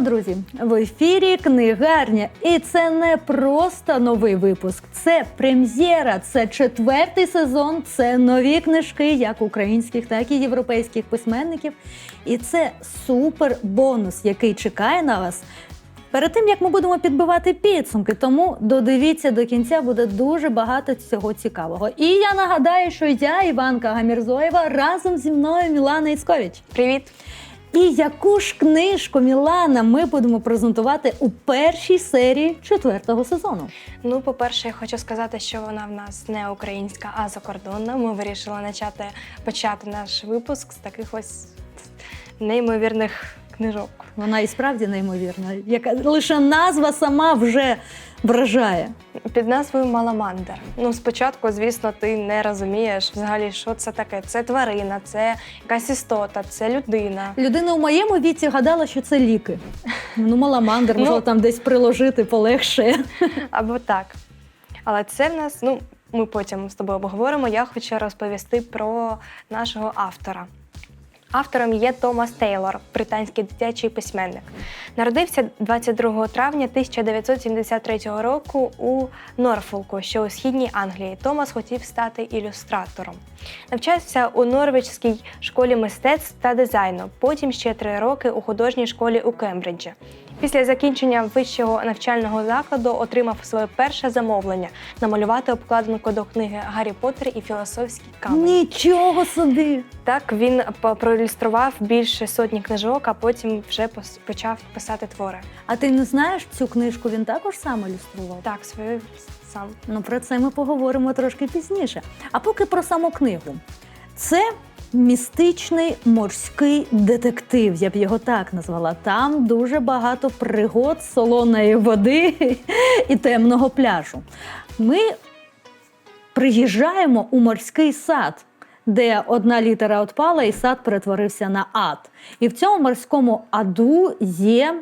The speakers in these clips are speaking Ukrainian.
Друзі! В ефірі книгарня. І це не просто новий випуск, це прем'єра, це четвертий сезон, це нові книжки, як українських, так і європейських письменників. І це супер бонус, який чекає на вас. Перед тим як ми будемо підбивати підсумки, тому додивіться до кінця, буде дуже багато цього цікавого. І я нагадаю, що я, Іванка Гамірзоєва, разом зі мною Мілана Іцкович. Привіт! І яку ж книжку Мілана ми будемо презентувати у першій серії четвертого сезону? Ну, по-перше, я хочу сказати, що вона в нас не українська, а закордонна. Ми вирішили почати, почати наш випуск з таких ось неймовірних книжок. Вона і справді неймовірна, яка лише назва сама вже вражає. Під назвою Маламандер. Ну, спочатку, звісно, ти не розумієш взагалі, що це таке. Це тварина, це якась істота, це людина. Людина у моєму віці гадала, що це ліки. Ну, маламандр, Ну. там десь приложити полегше. Або так. Але це в нас, ну, ми потім з тобою обговоримо. Я хочу розповісти про нашого автора. Автором є Томас Тейлор, британський дитячий письменник. Народився 22 травня 1973 року у Норфолку, що у східній Англії. Томас хотів стати ілюстратором. Навчався у Норвичській школі мистецтв та дизайну, потім ще три роки у художній школі у Кембриджі. Після закінчення вищого навчального закладу отримав своє перше замовлення намалювати обкладинку до книги Гаррі Поттер і філософський камінь. Нічого собі! Так він проілюстрував більше сотні книжок, а потім вже почав писати твори. А ти не знаєш цю книжку? Він також сам ілюстрував? Так, свою сам. Ну, про це ми поговоримо трошки пізніше. А поки про саму книгу. Це містичний морський детектив, я б його так назвала. Там дуже багато пригод солоної води і темного пляжу. Ми приїжджаємо у морський сад. Де одна літера отпала, і сад перетворився на ад. І в цьому морському аду є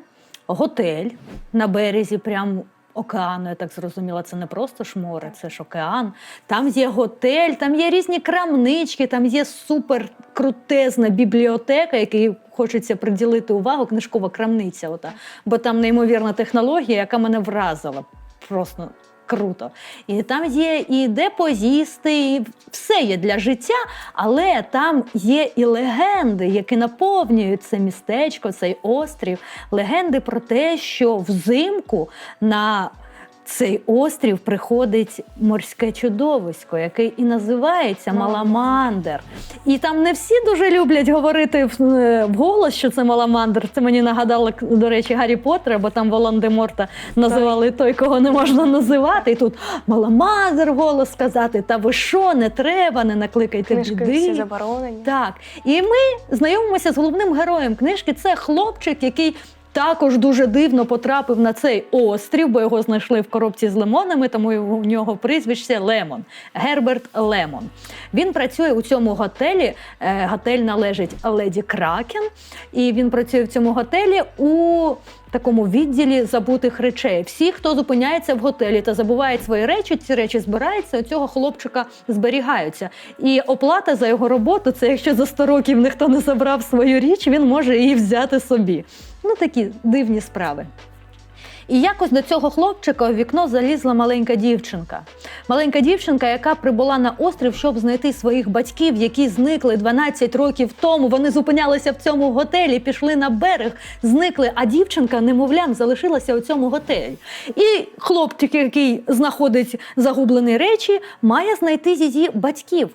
готель на березі, прям океану. Я так зрозуміла, це не просто ж море, це ж океан. Там є готель, там є різні крамнички, там є супер крутезна бібліотека, який хочеться приділити увагу, книжкова крамниця. Ота. Бо там неймовірна технологія, яка мене вразила. Просто круто. І там є і де поїсти, і все є для життя, але там є і легенди, які наповнюють це містечко, цей острів. Легенди про те, що взимку на цей острів приходить морське чудовисько, яке і називається Маламандер. І там не всі дуже люблять говорити в- е, вголос, що це Маламандер. Це мені нагадало, до речі, Гаррі Поттера, бо там Волан-де-Морта називали той, кого не можна називати. І тут Маламандер голос сказати. Та ви що, не треба, не накликайте Книжки біди. всі заборонені. Так, і ми знайомимося з головним героєм книжки. Це хлопчик, який. Також дуже дивно потрапив на цей острів, бо його знайшли в коробці з лимонами, тому у нього прізвище Лемон. Герберт Лемон. Він працює у цьому готелі. е, Готель належить леді Кракен, і він працює в цьому готелі у такому відділі забутих речей. Всі, хто зупиняється в готелі та забуває свої речі, ці речі збираються, у цього хлопчика зберігаються. І оплата за його роботу це якщо за 100 років ніхто не забрав свою річ, він може її взяти собі. Ну такі дивні справи. І якось до цього хлопчика у вікно залізла маленька дівчинка. Маленька дівчинка, яка прибула на острів, щоб знайти своїх батьків, які зникли 12 років тому. Вони зупинялися в цьому готелі, пішли на берег, зникли. А дівчинка, немовлям, залишилася у цьому готелі. І хлопчик, який знаходить загублені речі, має знайти її батьків.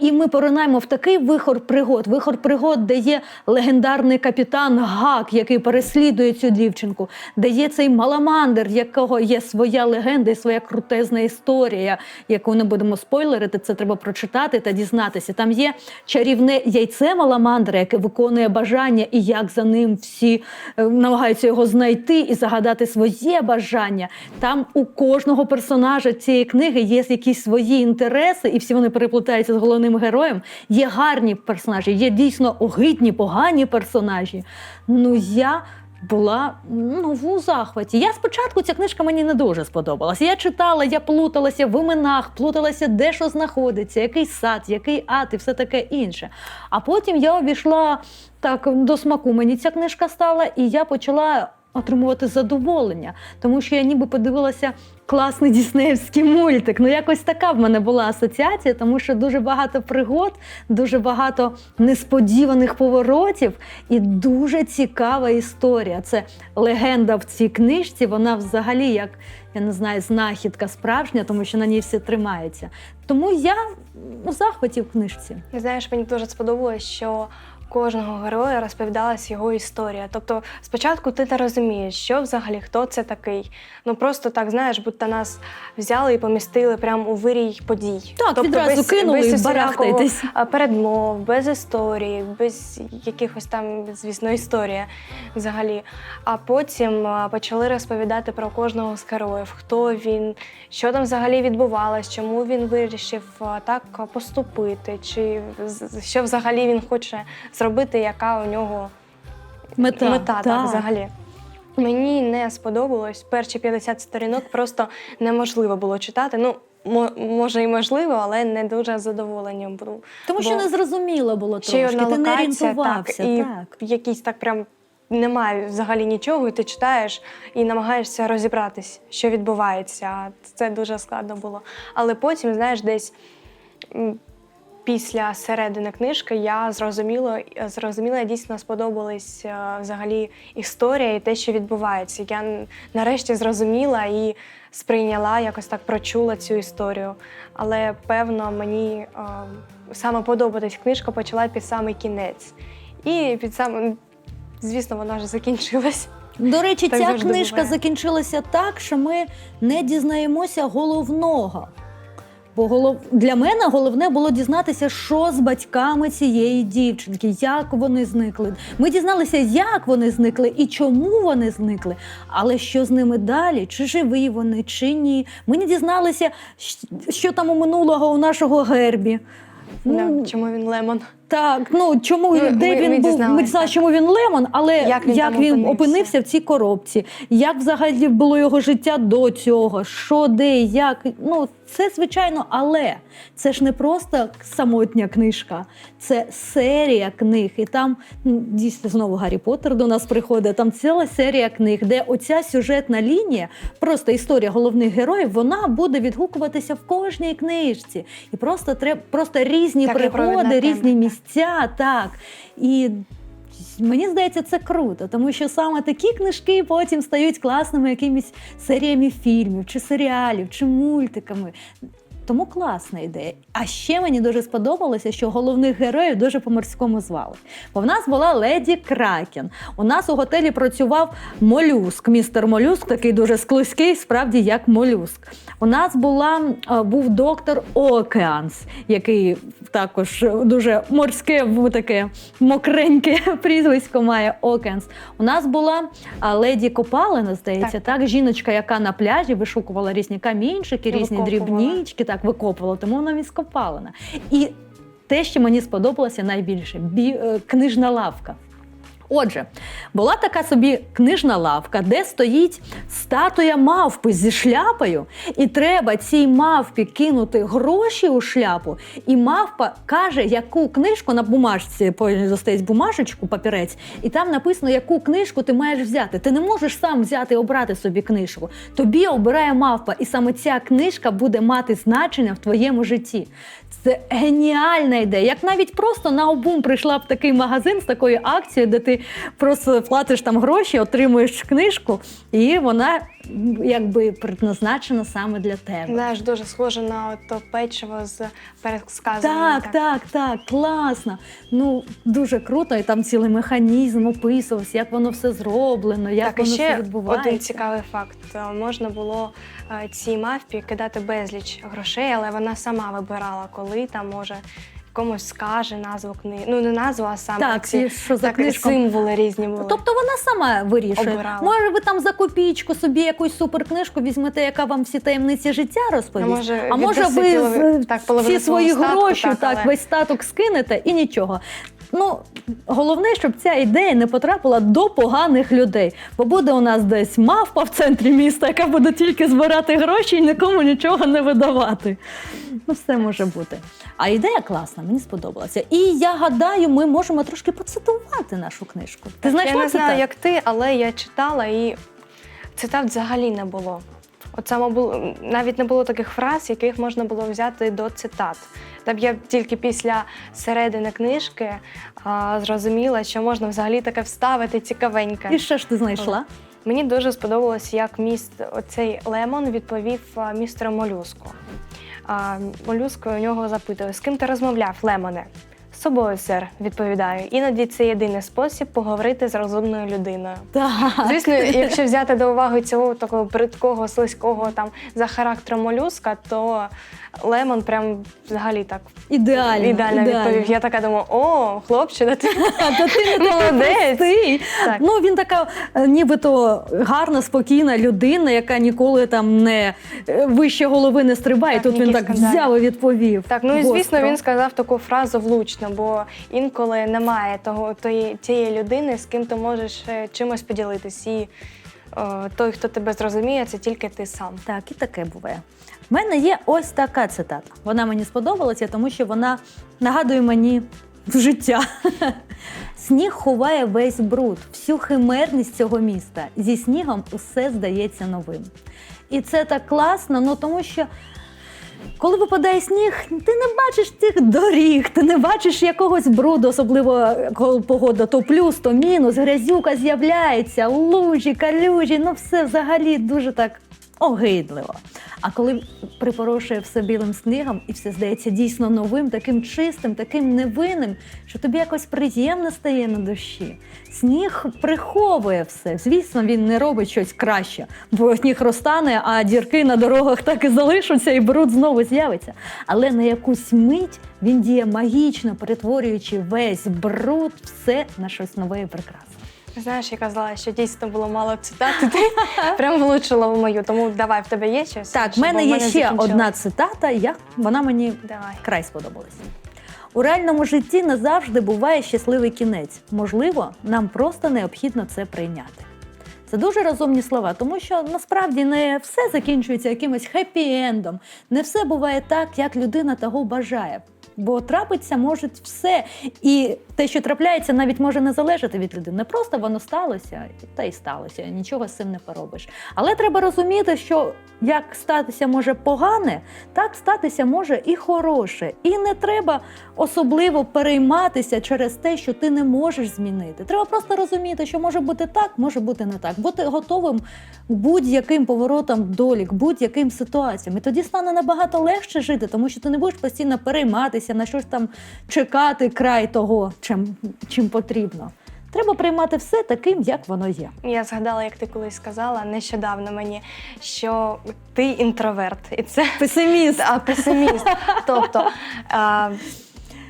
І ми поринаємо в такий вихор пригод, вихор пригод, де є легендарний капітан Гак, який переслідує цю дівчинку, де є цей маламандр, якого є своя легенда і своя крутезна історія, яку не будемо спойлерити, це треба прочитати та дізнатися. Там є чарівне яйце маламандра, яке виконує бажання, і як за ним всі е, намагаються його знайти і загадати своє бажання. Там у кожного персонажа цієї книги є якісь свої інтереси, і всі вони переплутаються з головним героєм. Є гарні персонажі, є дійсно огидні, погані персонажі. Ну я була ну, в захваті. Я спочатку ця книжка мені не дуже сподобалася. Я читала, я плуталася в іменах, плуталася, де що знаходиться, який сад, який ад і все таке інше. А потім я обійшла так до смаку. Мені ця книжка стала, і я почала отримувати задоволення, тому що я ніби подивилася класний діснеївський мультик. Ну, якось така в мене була асоціація, тому що дуже багато пригод, дуже багато несподіваних поворотів і дуже цікава історія. Це легенда в цій книжці. Вона взагалі як. Я не знаю, знахідка справжня, тому що на ній все тримається. Тому я у захваті в книжці. Знаєш, мені дуже сподобалось, що кожного героя розповідалась його історія. Тобто, спочатку ти не розумієш, що взагалі хто це такий. Ну просто так знаєш, будто нас взяли і помістили прямо у вирій подій. Так, тобто, відразу кинули і барахтайтесь. передмов, без історії, без якихось там, звісно, історія взагалі. А потім почали розповідати про кожного з героїв, хто він, що там взагалі відбувалось, чому він вирішив так поступити, чи що взагалі він хоче зробити, яка у нього Мета, мета так, так. взагалі. Мені не сподобалось. Перші 50 сторінок просто неможливо було читати. Ну, може і можливо, але не дуже задоволенням був. Тому що Бо не зрозуміло було Ще трошки, ти не орієнтувався. так, і так. якийсь так прям немає взагалі нічого, і ти читаєш і намагаєшся розібратись, що відбувається. Це дуже складно було. Але потім, знаєш, десь. Після середини книжки я зрозуміла, зрозуміла, дійсно сподобалась е, взагалі історія і те, що відбувається. Я нарешті зрозуміла і сприйняла, якось так прочула цю історію. Але певно, мені е, саме подобатись книжка почала під самий кінець. І під сам, звісно, вона вже закінчилась. До речі, Так ця книжка буває. закінчилася так, що ми не дізнаємося головного. Бо голов... для мене головне було дізнатися, що з батьками цієї дівчинки, як вони зникли. Ми дізналися, як вони зникли і чому вони зникли. Але що з ними далі? Чи живі вони, чи ні? Ми не дізналися, що там у минулого у нашого гербі. Ну, чому він лемон? Так, ну чому Ну, де ми- він ми був? Ми так. чому він лемон, але як Як він, він опинився. опинився? в цій коробці, як взагалі було його життя до цього, що де, як. Ну це звичайно, але це ж не просто самотня книжка, це серія книг. І там дійсно знову Гаррі Поттер до нас приходить. Там ціла серія книг, де оця сюжетна лінія, просто історія головних героїв, вона буде відгукуватися в кожній книжці. І просто треба просто різні Так, пригоди, різні так. Місця, так. І мені здається, це круто, тому що саме такі книжки потім стають класними якимись серіями фільмів, чи серіалів, чи мультиками. Тому класна ідея. А ще мені дуже сподобалося, що головних героїв дуже по-морському звали. Бо в нас була леді Кракен. У нас у готелі працював молюск, містер молюск, такий дуже склизький, справді як молюск. У нас була, е, був доктор Океанс, який також дуже морське, таке мокреньке прізвисько має Океанс. У нас була леді Копалина, здається, так. жіночка, яка на пляжі вишукувала різні камінчики, різні дрібнички, так викопувала, тому вона і скопалена. І те, що мені сподобалося найбільше бі, е, книжна лавка. Отже, була така собі книжна лавка, де стоїть статуя мавпи зі шляпою, і треба цій мавпі кинути гроші у шляпу. І мавпа каже, яку книжку на бумажці стоїть бумажечку, папірець, і там написано, яку книжку ти маєш взяти. Ти не можеш сам взяти і обрати собі книжку. Тобі обирає мавпа, і саме ця книжка буде мати значення в твоєму житті. Це геніальна ідея. Як навіть просто на обум прийшла б такий магазин з такою акцією, де ти просто платиш там гроші, отримуєш книжку, і вона якби предназначена саме для тебе. Знаєш, дуже схоже на то печиво з пересказами. Так, так, так, класно. Ну дуже круто, і там цілий механізм описувався, як воно все зроблено, як Так, воно ще все відбувається. один цікавий факт. Е, Можна було е, цій мавпі кидати безліч грошей, але вона сама вибирала, коли там може комусь скаже назву книги. Ну не назву, а саме Так, ці і що за так, книжком? символи різні були. Тобто вона сама вирішує. Обирала. Може, ви там за копійку собі якусь суперкнижку візьмете, яка вам всі таємниці життя розповість. А може, а може віддаси ви з- так, половину всі свої свого статку, гроші, так, так, але- весь статок скинете і нічого. Ну, головне, щоб ця ідея не потрапила до поганих людей. Бо буде у нас десь мавпа в центрі міста, яка буде тільки збирати гроші і нікому нічого не видавати. Ну, все може бути. А ідея класна, мені сподобалася. І я гадаю, ми можемо трошки поцитувати нашу книжку. Ти знайшла я не знаю, цитат? як ти, але я читала і цитат взагалі не було. От саме було навіть не було таких фраз, яких можна було взяти до цитат. Та б я тільки після середини книжки а, зрозуміла, що можна взагалі таке вставити цікавеньке. І що ж ти знайшла? Мені дуже сподобалось, як міст оцей Лемон відповів містеру Молюску. А, Молюско у нього запитує, з ким ти розмовляв, Лемоне? З собою, сер, відповідаю. Іноді це єдиний спосіб поговорити з розумною людиною. Так. Звісно, якщо взяти до уваги цього такого бридкого, слизького там за характером молюска, то Лемон прям взагалі так Ідеально. ідеально, відповів. Я така думаю, о, хлопче, да ти Та ти не Молодець. Так. Ну він така, е, нібито гарна, спокійна людина, яка ніколи там не е, вище голови не стрибає. Так, Тут він так скандалів. взяв і відповів. Так, ну і звісно, гостро. він сказав таку фразу влучно, бо інколи немає того тої, тієї людини, з ким ти можеш е, чимось поділитись. І е, той, хто тебе зрозуміє, це тільки ти сам. Так, і таке буває. В мене є ось така цитата. Вона мені сподобалася, тому що вона нагадує мені життя. Сніг ховає весь бруд, всю химерність цього міста. Зі снігом усе здається новим. І це так класно, ну тому що. Коли випадає сніг, ти не бачиш тих доріг, ти не бачиш якогось бруду, особливо коли погода то плюс, то мінус, грязюка з'являється, лужі, калюжі, ну все взагалі дуже так огидливо. А коли припорошує все білим снігом, і все здається дійсно новим, таким чистим, таким невинним, що тобі якось приємно стає на душі. Сніг приховує все. Звісно, він не робить щось краще, бо сніг розтане, а дірки на дорогах так і залишаться, і бруд знову з'явиться. Але на якусь мить він діє магічно, перетворюючи весь бруд, все на щось нове і прекрасне. Знаєш, я казала, що дійсно було мало цитат, і ти прям влучила в мою, тому давай в тебе є щось. Так, в Щоб мене є ще закінчилось. одна цитата, я, вона мені Давай. край сподобалася. У реальному житті не завжди буває щасливий кінець. Можливо, нам просто необхідно це прийняти. Це дуже розумні слова, тому що насправді не все закінчується якимось хеппі-ендом, не все буває так, як людина того бажає. Бо трапиться може все. І те, що трапляється, навіть може не залежати від людини. Не просто воно сталося, та й сталося. Нічого з цим не поробиш. Але треба розуміти, що як статися може погане, так статися може і хороше. І не треба особливо перейматися через те, що ти не можеш змінити. Треба просто розуміти, що може бути так, може бути не так. Бути готовим будь-яким поворотам долі, к будь-яким ситуаціям. І тоді стане набагато легше жити, тому що ти не будеш постійно перейматися, на щось там чекати край того, чим, чим потрібно. Треба приймати все таким, як воно є. Я згадала, як ти колись сказала нещодавно мені, що ти інтроверт, і це Песиміст. а, песиміст. Тобто а,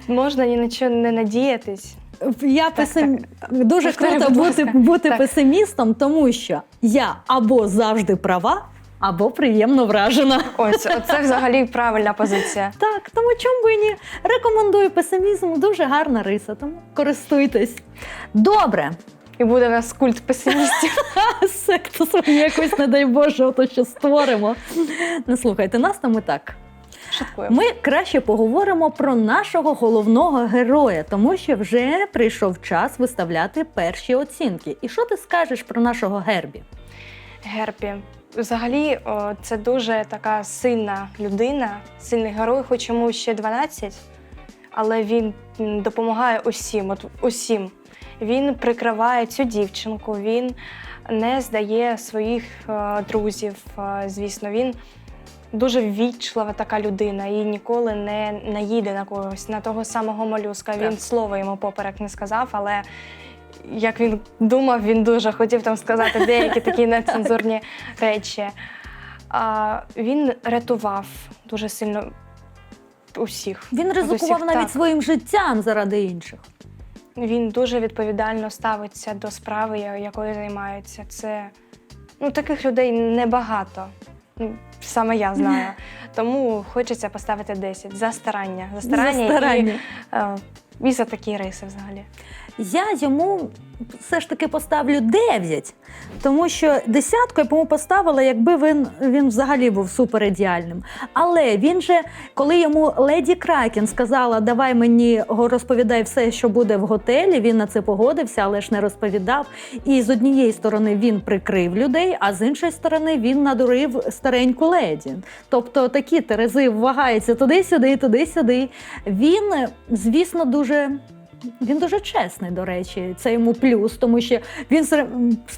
можна ні на що не надіятись. Я песим... дуже Повтори, круто бути, бути Так. песимістом, тому що я або завжди права, або приємно вражена. Ось це взагалі правильна позиція. Так, тому чому би і ні? Рекомендую песимізм, дуже гарна риса, тому користуйтесь. Добре, І буде у нас культ песимістів. секту свою якусь, не дай Боже, ото що створимо. Не слухайте, нас там і так. Шуткуємо. Ми краще поговоримо про нашого головного героя, тому що вже прийшов час виставляти перші оцінки. І що ти скажеш про нашого Гербі? Герпі. Взагалі, о, це дуже така сильна людина, сильний герой, хоч йому ще 12, але він допомагає усім. От усім. Він прикриває цю дівчинку, він не здає своїх е, друзів. е, звісно, він дуже ввічлива така людина і ніколи не наїде на когось, на того самого молюска. Він Так. слова йому поперек не сказав, але як він думав, він дуже хотів там сказати деякі такі нецензурні речі. А, він рятував дуже сильно усіх. Він ризикував Усіх, навіть так. своїм життям заради інших. Він дуже відповідально ставиться до справи, якою займається. Це ну, таких людей небагато. Ну, Саме я знаю. Тому хочеться поставити 10 за старання. За старання, За старання. і е, і за такі риси взагалі. Я йому все ж таки поставлю 9, тому що десятку я б йому поставила, якби він, він взагалі був супер ідеальним. Але він же, коли йому леді Кракен сказала, давай мені розповідай все, що буде в готелі, він на це погодився, але ж не розповідав. І з однієї сторони він прикрив людей, а з іншої сторони він надурив стареньку леді. Тобто такі терези вагаються туди-сюди, туди-сюди. Він, звісно, дуже. Він дуже чесний, до речі, це йому плюс, тому що він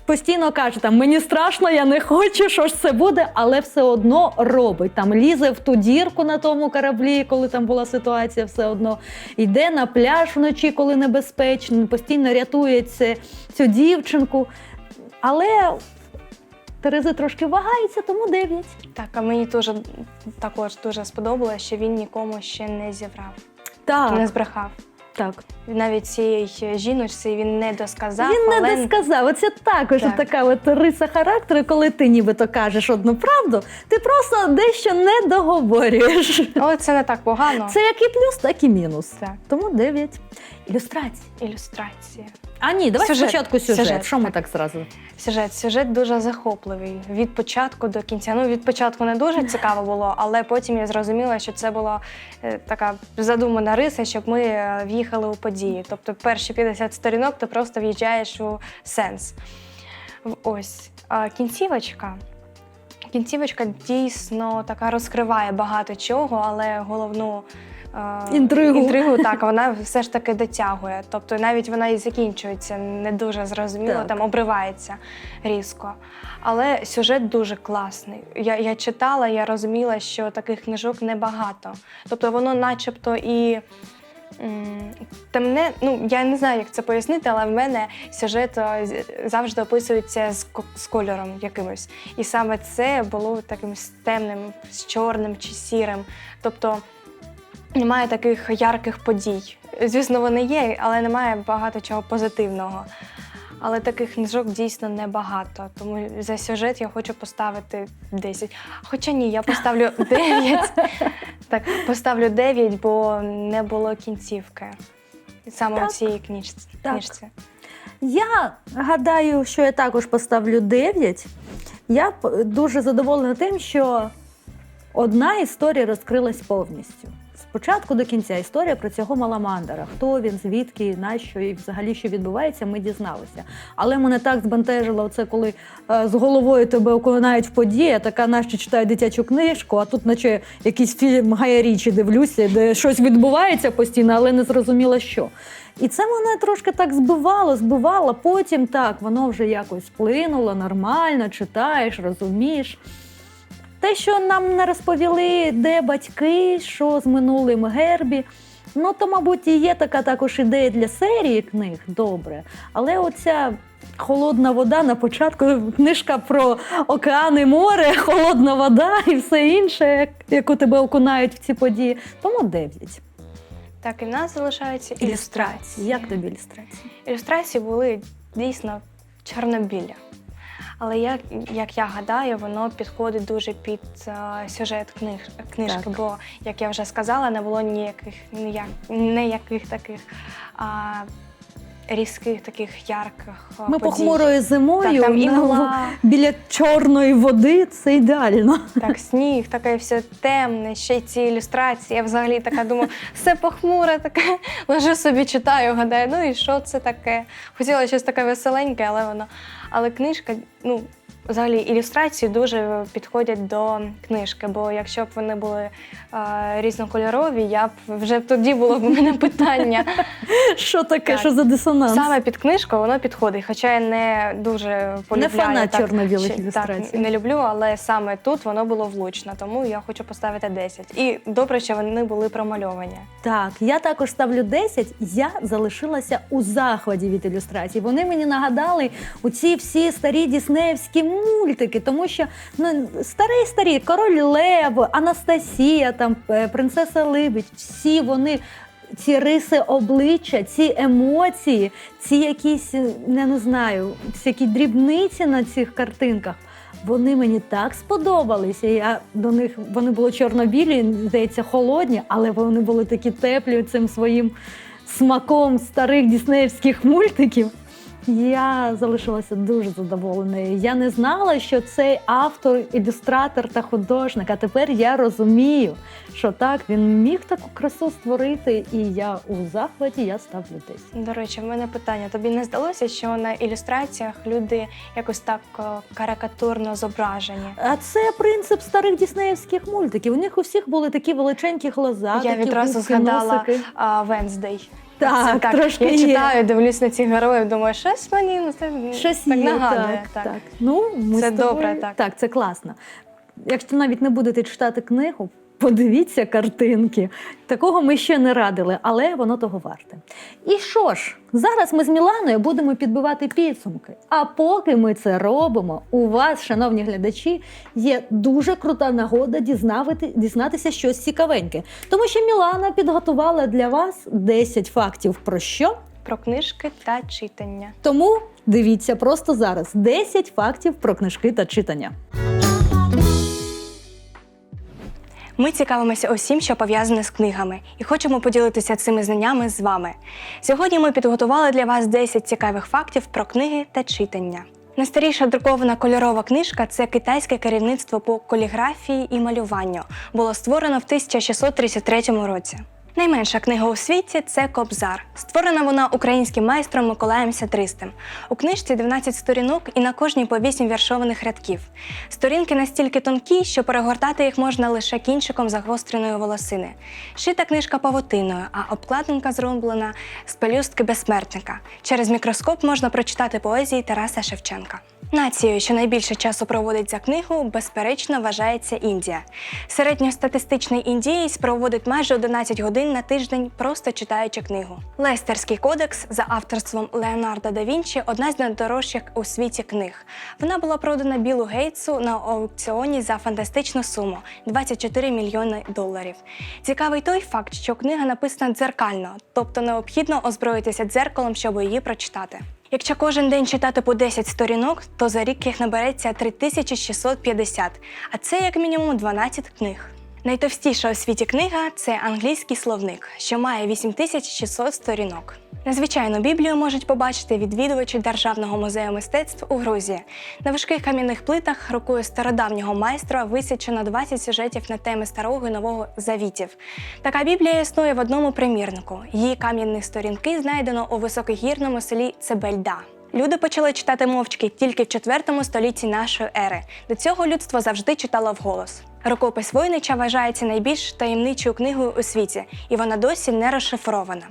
постійно каже: там мені страшно, я не хочу, що ж це буде, але все одно робить. Там лізе в ту дірку на тому кораблі, коли там була ситуація, все одно йде на пляж вночі, коли небезпечно, постійно рятує це- цю дівчинку. Але Терези трошки вагається, тому 9. Так, а мені дуже також дуже сподобалося, що він нікому ще не зібрав, Так, не збрехав. Так. Навіть цієї жіночці він не досказав, Він не досказав. Оце також Так. така от риса характеру, коли ти нібито кажеш одну правду, ти просто дещо не договорюєш. але це не так погано. Це як і плюс, так і мінус. Так. Тому дев'ять. Ілюстрація. ілюстрація. А ні, давай Сюжет. спочатку сюжет. Сюжет, Що ми так. зразу? Сюжет. Сюжет дуже захопливий від початку до кінця. Ну, від початку не дуже цікаво було, але потім я зрозуміла, що це була е, така задумана риса, щоб ми е, в'їхали у події. Тобто перші 50 сторінок ти просто в'їжджаєш у сенс. В- Ось. А кінцівочка. Кінцівочка дійсно така розкриває багато чого, але головну. е, Інтригу. інтригу так вона все ж таки дотягує. Тобто навіть вона і закінчується не дуже зрозуміло, Так. там обривається різко. Але сюжет дуже класний. Я, я читала, я розуміла, що таких книжок небагато. Тобто воно начебто і. М, мене, ну я не знаю, як це пояснити, але в мене сюжет е, завжди описується з, з кольором якимось. І саме це було таким темним, з чорним чи сірим. Тобто немає таких ярких подій. Звісно, вони є, але немає багато чого позитивного. Але таких книжок дійсно небагато. Тому за сюжет я хочу поставити 10. Хоча ні, я поставлю 9. Так, поставлю 9, бо не було кінцівки. Саме Так. у цій книжці. Так. книжці. Я гадаю, що я також поставлю 9. Я дуже задоволена тим, що одна історія розкрилась повністю. Спочатку до кінця історія про цього маламандера. Хто він, звідки, нащо і взагалі що відбувається, ми дізналися. Але мене так збентежило це, коли е, з головою тебе окунають в події, така нащо читаю дитячу книжку, а тут, наче якийсь фільм Гая Річі дивлюся, де щось відбувається постійно, але не зрозуміла що. І це мене трошки так збивало, збивало. Потім так, воно вже якось вплинуло нормально, читаєш, розумієш. Те, що нам не розповіли, де батьки, що з минулим Гербі. Ну, то, мабуть, і є така також ідея для серії книг, добре. Але оця холодна вода на початку, книжка про океани, море, холодна вода і все інше, яку тебе окунають в ці події. Тому 9. Так, і в нас залишаються ілюстрації. Як тобі ілюстрації? Ілюстрації були дійсно чорнобілля. Але як, як я гадаю, воно підходить дуже під а, сюжет книж, книжки, Так. бо, як я вже сказала, не було ніяких ніяк, ніяких таких а, різких, таких ярких Ми подій. похмурою зимою Так, там і біля чорної води це ідеально. так, сніг, таке все темне, ще й ці ілюстрації. Я взагалі така думаю, все похмуре, таке лежу собі читаю, гадаю, ну і що це таке? Хотіла щось таке веселеньке, але воно. Але книжка, ну. Взагалі ілюстрації дуже підходять до книжки, бо якщо б вони були е, різнокольорові, я б вже тоді було б у мене питання. Що таке, Так. що за дисонанс? Саме під книжку воно підходить, хоча я не дуже полюбляю. фанат так, чорно-білих ще- ілюстрацій. Так, не люблю, але саме тут воно було влучно, тому я хочу поставити 10. І добре, що вони були промальовані. Так, я також ставлю 10. Я залишилася у захваті від ілюстрацій. Вони мені нагадали у ці всі старі діснеївські мультики, тому що ну, старі старі король Лев, Анастасія, там е, принцеса Либідь, всі вони. Ці риси обличчя, ці емоції, ці якісь, е, я не знаю, всякі дрібниці на цих картинках. Вони мені так сподобалися. Я до них вони були чорно-білі, здається, холодні, але вони були такі теплі цим своїм смаком старих діснеївських мультиків. Я залишилася дуже задоволеною. Я не знала, що цей автор, ілюстратор та художник. А тепер я розумію, що так він міг таку красу створити, і я у захваті я ставлю 10. До речі, в мене питання. Тобі не здалося, що на ілюстраціях люди якось так карикатурно зображені? А це принцип старих діснеївських мультиків. У них у всіх були такі величенькі глаза. Я такі відразу згадала. Венздей. Так, так. трошки я є. читаю, дивлюсь на цих героїв, думаю, щось мені ну, це Щось так є, нагадує. так, так. Ну, ми Це з тобою- добре, так. Так, це класно. Якщо навіть не будете читати книгу, подивіться картинки. Такого ми ще не радили, але воно того варте. І що ж, зараз ми з Міланою будемо підбивати підсумки. А поки ми це робимо, у вас, шановні глядачі, є дуже крута нагода дізнавати, дізнатися щось цікавеньке. Тому що Мілана підготувала для вас 10 фактів про що. Про книжки та читання. Тому дивіться просто зараз 10 фактів про книжки та читання. Ми цікавимося усім, що пов'язане з книгами, і хочемо поділитися цими знаннями з вами. Сьогодні ми підготували для вас 10 цікавих фактів про книги та читання. Найстаріша друкована кольорова книжка це китайське керівництво по каліграфії і малюванню. Було створено в 1633 році. Найменша книга у світі це Кобзар. Створена вона українським майстром Миколаєм Сятристим. У книжці 12 сторінок і на кожній по 8 віршованих рядків. Сторінки настільки тонкі, що перегортати їх можна лише кінчиком загостреної волосини. Шита книжка павутиною, а обкладинка зроблена з пелюстки безсмертника. Через мікроскоп можна прочитати поезії Тараса Шевченка. Нацією, що найбільше часу проводить за книгу, безперечно вважається Індія. Середньостатистичний індієць проводить майже 11 годин на тиждень, просто читаючи книгу. Лестерський кодекс за авторством Леонардо да Вінчі одна з найдорожчих у світі книг. Вона була продана Білу Гейтсу на аукціоні за фантастичну суму 24 мільйони доларів. Цікавий той факт, що книга написана дзеркально, тобто необхідно озброїтися дзеркалом, щоб її прочитати. Якщо кожен день читати по 10 сторінок, то за рік їх набереться 3650, а це як мінімум 12 книг. Найтовстіша у світі книга це англійський словник, що має 8600 сторінок. Незвичайну біблію можуть побачити відвідувачі Державного музею мистецтв у Грузії. На важких кам'яних плитах рукою стародавнього майстра висічено 20 сюжетів на теми старого і нового завітів. Така біблія існує в одному примірнику. Її кам'яні сторінки знайдено у високогірному селі Цебельда. Люди почали читати мовчки тільки в 4 столітті нашої ери. До цього людство завжди читало вголос. Рукопис Войнича вважається найбільш таємничою книгою у світі, і вона досі не розшифрована.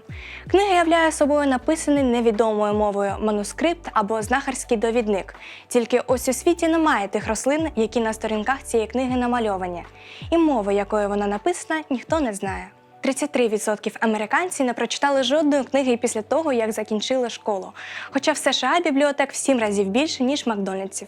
Книга являє собою написаний невідомою мовою манускрипт або знахарський довідник. Тільки ось у світі немає тих рослин, які на сторінках цієї книги намальовані. І мови, якою вона написана, ніхто не знає. 33% американців не прочитали жодної книги після того, як закінчили школу. Хоча в США бібліотек в 7 разів більше, ніж Макдональдсів.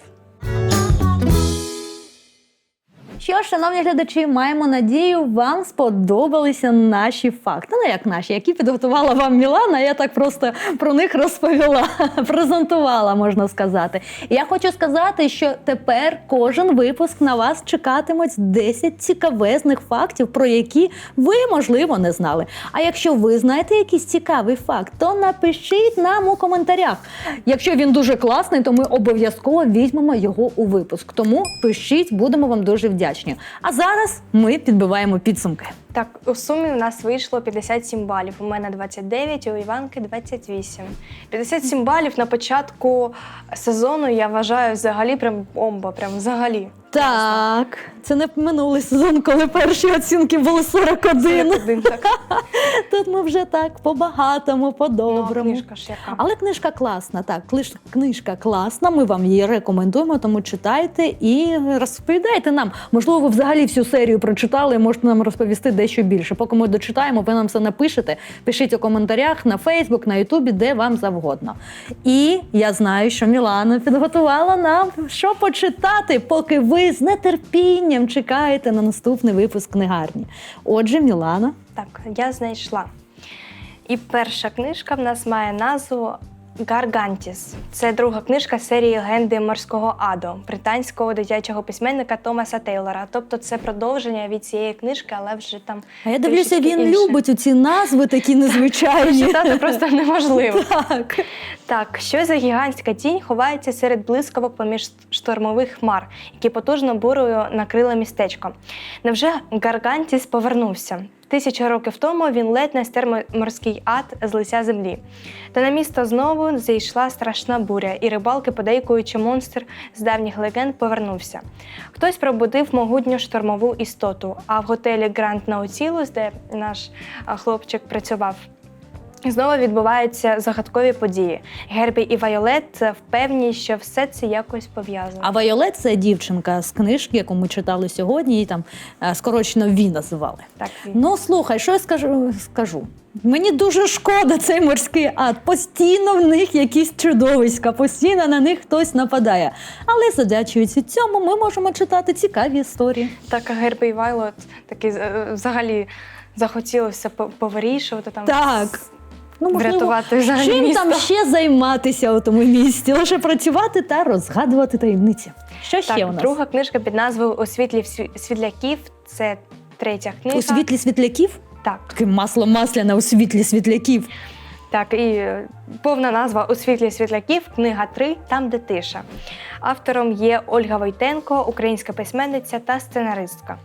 Що ж, шановні глядачі, маємо надію, вам сподобалися наші факти. Ну, як наші, які підготувала вам Мілана. Я так просто про них розповіла, презентувала, можна сказати. І я хочу сказати, що тепер кожен випуск на вас чекатимуть 10 цікавезних фактів, про які ви, можливо, не знали. А якщо ви знаєте якийсь цікавий факт, то напишіть нам у коментарях. Якщо він дуже класний, то ми обов'язково візьмемо його у випуск. Тому пишіть, будемо вам дуже вдячні. А зараз ми підбиваємо підсумки. Так, у сумі у нас вийшло 57 балів. У мене 29, у Іванки 28. 57 балів на початку сезону я вважаю взагалі прям бомба, прям взагалі. Так, це не минулий сезон, коли перші оцінки були 41. 41, так. Тут ми вже так по-багатому, Ну, по-доброму. книжка ж яка. Але книжка класна, так, книжка класна. Ми вам її рекомендуємо, тому читайте і розповідайте нам. Можливо, ви взагалі всю серію прочитали і можете нам розповісти дещо більше. Поки ми дочитаємо, ви нам все напишете. Пишіть у коментарях на Фейсбук, на Ютубі, де вам завгодно. І я знаю, що Мілана підготувала нам що почитати, поки ви з нетерпінням чекаєте на наступний випуск книгарні. Отже, Мілана. Так, я знайшла. І перша книжка в нас має назву Гаргантіс. Це друга книжка серії Легенди морського аду британського дитячого письменника Томаса Тейлора. Тобто це продовження від цієї книжки, але вже там А я дивлюся, він інше. любить у ці назви такі незвичайні. Читати просто неможливо. Так. Так, що за гігантська тінь ховається серед блискавок поміж штормових хмар, які потужно бурою накрили містечко. Невже Гаргантіс повернувся? Тисячу років тому він ледь не стер морський ад з лиця землі. Та на місто знову зійшла страшна буря, і рибалки, подейкуючи монстр з давніх легенд повернувся. Хтось пробудив могутню штормову істоту, а в готелі Гранд Наутілус, де наш хлопчик працював, Знову відбуваються загадкові події. Гербі і Вайолет впевнені, що все це якось пов'язано. А Вайолет це дівчинка з книжки, яку ми читали сьогодні, її там е, скорочено Ві називали. Так, він. Ну слухай, що я скажу? скажу. Мені дуже шкода цей морський ад. Постійно в них якісь чудовиська, постійно на них хтось нападає. Але завдячуючи цьому, ми можемо читати цікаві історії. так Гербі і Вайлот такі е, взагалі по- повирішувати там. Так. Ну, можливо, Врятувати взагалі чим місто. там ще займатися у тому місті? Лише працювати та розгадувати таємниці. Що ще Так, у нас? друга книжка під назвою У світлі світляків. Це третя книга. У світлі світляків? Так, Таке масло масляне у світлі світляків. так, і е, повна назва У світлі світляків, книга 3, там, де тиша. Автором є Ольга Войтенко, українська письменниця та сценаристка.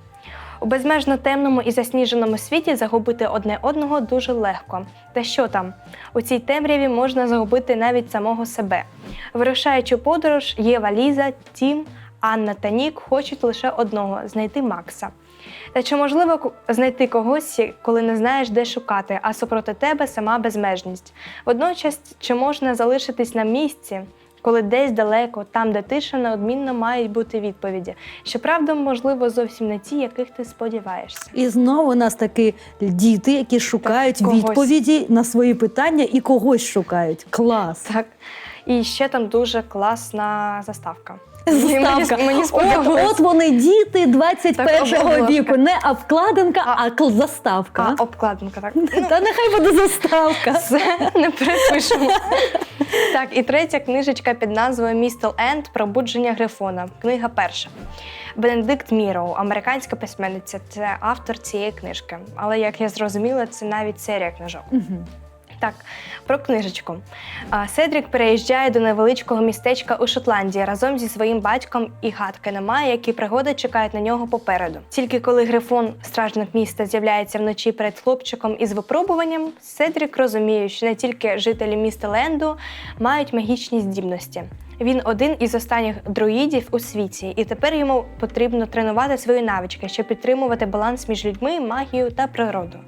У безмежно темному і засніженому світі загубити одне одного дуже легко. Та що там? У цій темряві можна загубити навіть самого себе. Вирушаючи подорож, Єва Ліза, Тім, Анна та Нік хочуть лише одного знайти Макса. Та чи можливо знайти когось, коли не знаєш, де шукати, а супроти тебе сама безмежність? Водночас, чи можна залишитись на місці, коли десь далеко, там, де тиша, неодмінно мають бути відповіді? Щоправда, можливо, зовсім не ті, яких ти сподіваєшся. І знову у нас такі діти, які шукають так, відповіді на свої питання і когось шукають. Клас. Так. І ще там дуже класна заставка. Заставка. Мені, мені От, от вони діти 21-го віку. Не обкладинка, а, А- заставка. А, обкладинка, так. Та нехай буде заставка. Все не перепишемо. так, і третя книжечка під назвою Містел Енд Пробудження Грифона. Книга перша. Бенедикт Міроу, американська письменниця, це автор цієї книжки. Але як я зрозуміла, це навіть серія книжок. Мгм. Так, про книжечку. Седрік переїжджає до невеличкого містечка у Шотландії разом зі своїм батьком і гадки немає, які пригоди чекають на нього попереду. Тільки коли грифон, стражник міста, з'являється вночі перед хлопчиком із випробуванням, Седрік розуміє, що не тільки жителі міста Ленду мають магічні здібності. Він один із останніх друїдів у світі, і тепер йому потрібно тренувати свої навички, щоб підтримувати баланс між людьми, магією та природою.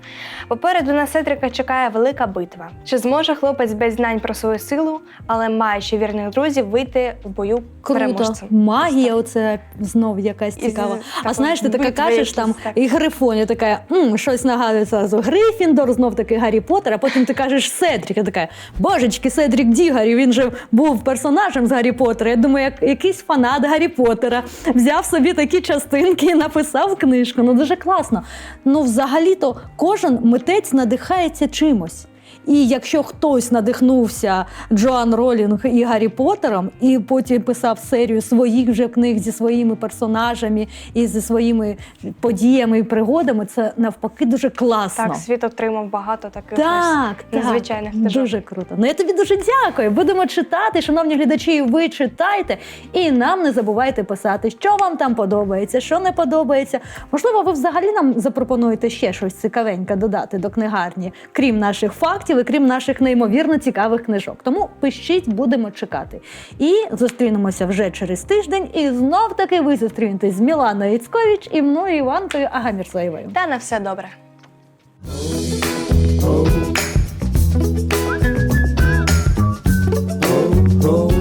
Попереду на Седрика чекає велика битва. Чи зможе хлопець без знань про свою силу, але маючи вірних друзів, вийти в бою Круто. переможцем? Магія, оце знов якась Із цікава. А знаєш, ти таке кажеш там так. і Грифон, я така, «М, щось нагадує зразу Грифіндор, знов таки Гаррі Поттер, а потім ти кажеш Седрік. Я така, божечки, Седрік Дігарі, він же був персонажем з Гаррі Поттера. Я думаю, як якийсь фанат Гаррі Поттера взяв собі такі частинки і написав книжку. Ну дуже класно. Ну, взагалі-то кожен митець надихається чимось. І якщо хтось надихнувся Джоан Ролінг і Гаррі Поттером, і потім писав серію своїх вже книг зі своїми персонажами і зі своїми подіями і пригодами, це навпаки дуже класно. Так, світ отримав багато таких Так, ось так, незвичайних книжок. дуже круто. Ну я тобі дуже дякую. Будемо читати, шановні глядачі. Ви читайте, і нам не забувайте писати, що вам там подобається, що не подобається. Можливо, ви взагалі нам запропонуєте ще щось цікавеньке додати до книгарні, крім наших фактів ніколи, крім наших неймовірно цікавих книжок. Тому пишіть, будемо чекати. І зустрінемося вже через тиждень. І знов таки ви зустрінетесь з Міланою Іцьковіч і мною Іванкою Агамірсоєвою. Та на все добре. Oh, oh.